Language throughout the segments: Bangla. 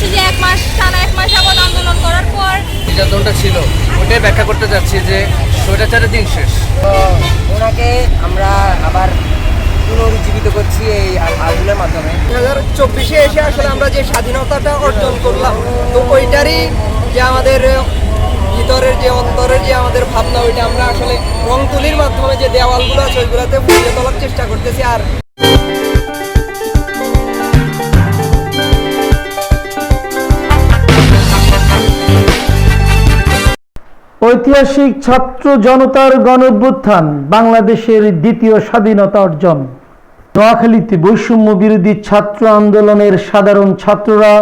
হচ্ছে যে এক মাস টানা এক মাস যাবৎ আন্দোলন করার পর নির্যাতনটা ছিল। ওটাই ব্যাখ্যা করতে যাচ্ছি যে স্বৈরাচারের দিন শেষ। তো ওনাকে আমরা আবার পুনরুজ্জীবিত করছি এই আন্দোলনের মাধ্যমে। দুই হাজার চব্বিশে এসে আসলে আমরা যে স্বাধীনতাটা অর্জন করলাম তো ওইটারই যে আমাদের ভিতরের যে অন্তরের যে আমাদের ভাবনা ওইটা আমরা আসলে রং তুলির মাধ্যমে যে দেওয়ালগুলো আছে ওইগুলোতে ফুটিয়ে তোলার চেষ্টা করতেছি আর ঐতিহাসিক ছাত্র জনতার গণভ্যুত্থান বাংলাদেশের দ্বিতীয় স্বাধীনতা অর্জন। নোয়াখালীতে বৈষম্য বিরোধী ছাত্র আন্দোলনের সাধারণ ছাত্ররা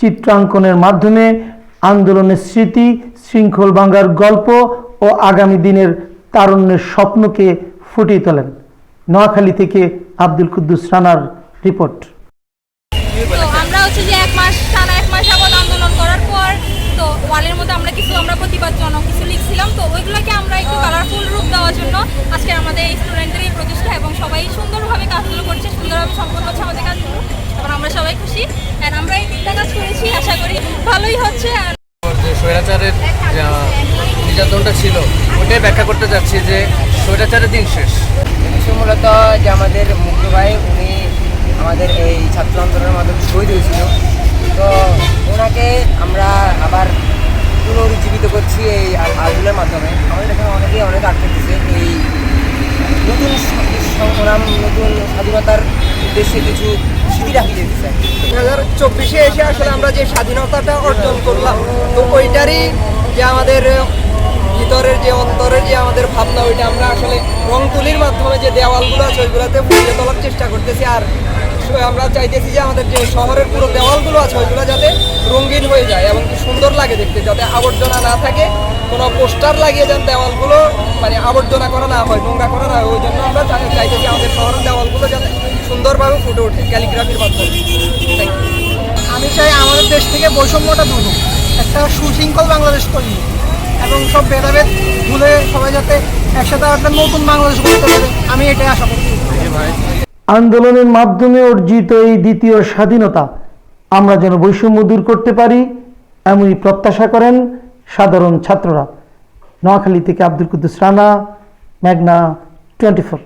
চিত্রাঙ্কনের মাধ্যমে আন্দোলনের স্মৃতি, শৃঙ্খল ভাঙ্গার গল্প ও আগামী দিনের তারুণ্যের স্বপ্নকে ফুটিয়ে তোলেন। নোয়াখালী থেকে আব্দুল কুদ্দুস রানার রিপোর্ট। আমরা হচ্ছে যে এক মাস, টানা এক মাস যাবৎ আন্দোলন করার পর তো ওয়ালের মধ্যে আমরা কিছু আমরা প্রতিবাদজনক কিছু লিখছিলাম তো ওইগুলোকে আমরা একটু কালারফুল রূপ দেওয়ার জন্য আজকে আমাদের এই স্টুডেন্টদের এই প্রচেষ্টা এবং সবাই সুন্দরভাবে কাজগুলো করছে সুন্দরভাবে সম্পন্ন হচ্ছে আমাদের কাজগুলো। এবং আমরা সবাই খুশি অ্যান্ড আমরা এই তিনটা কাজ করেছি আশা করি ভালোই হচ্ছে স্বৈরাচারের যে নির্যাতনটা ছিল ওটাই ব্যাখ্যা করতে যাচ্ছি যে স্বৈরাচারের দিন শেষ। কিছু মূলত যে আমাদের মুগ্ধ ভাই উনি আমাদের এই ছাত্র আন্দোলনের মাধ্যমে শহীদ হয়েছিল। তো ওনাকে আমরা আবার পুনরুজ্জীবিত করছি এই আন্দোলনের মাধ্যমে। আমাদের এখানে অনেকেই অনেক আটকে দিচ্ছে এই নতুন সংগ্রাম নতুন স্বাধীনতার উদ্দেশ্যে কিছু স্মৃতি রাখি যেতে চাই। দুই হাজার চব্বিশে এসে আসলে আমরা যে স্বাধীনতাটা অর্জন করলাম, তো ওইটারই যে আমাদের ভিতরের যে অন্তরের যে আমাদের ভাবনা, ওইটা আমরা আসলে রং তুলির মাধ্যমে যে দেওয়ালগুলো আছে, ওইগুলোতে ফুটিয়ে তোলার চেষ্টা করতেছি। আর আমরা চাইতেছি যে আমাদের যে শহরের পুরো দেওয়ালগুলো আছে, ওইগুলো যাতে রঙিন হয়ে যায় এবং কি সুন্দর লাগে দেখতে। যাতে আবর্জনা না থাকে কোনো পোস্টার লাগিয়ে যান দেওয়ালগুলো মানে আবর্জনা করা না হয় নোংরা করা না হয়। ওই জন্য আমরা চাই- চাইতেছি আমাদের শহরের দেওয়ালগুলো যাতে সুন্দরভাবে ফুটে ওঠে ক্যালিগ্রাফির মাধ্যমে। আমি চাই আমাদের দেশ থেকে বৈষম্যটা দূর একটা সুশৃঙ্খল বাংলাদেশ তৈরি এবং সব ভেদাভেদ ভুলে সবাই যাতে একসাথে একটা নতুন বাংলাদেশ করতে পারে। আমি এটাই আশা করি আন্দোলনের মাধ্যমে অর্জিত এই দ্বিতীয় স্বাধীনতা আমরা যেন বৈষম্য দূর করতে পারি, এমনই প্রত্যাশা করেন সাধারণ ছাত্ররা। নোয়াখালী থেকে Abdul Kuddus Rana Magna twenty four.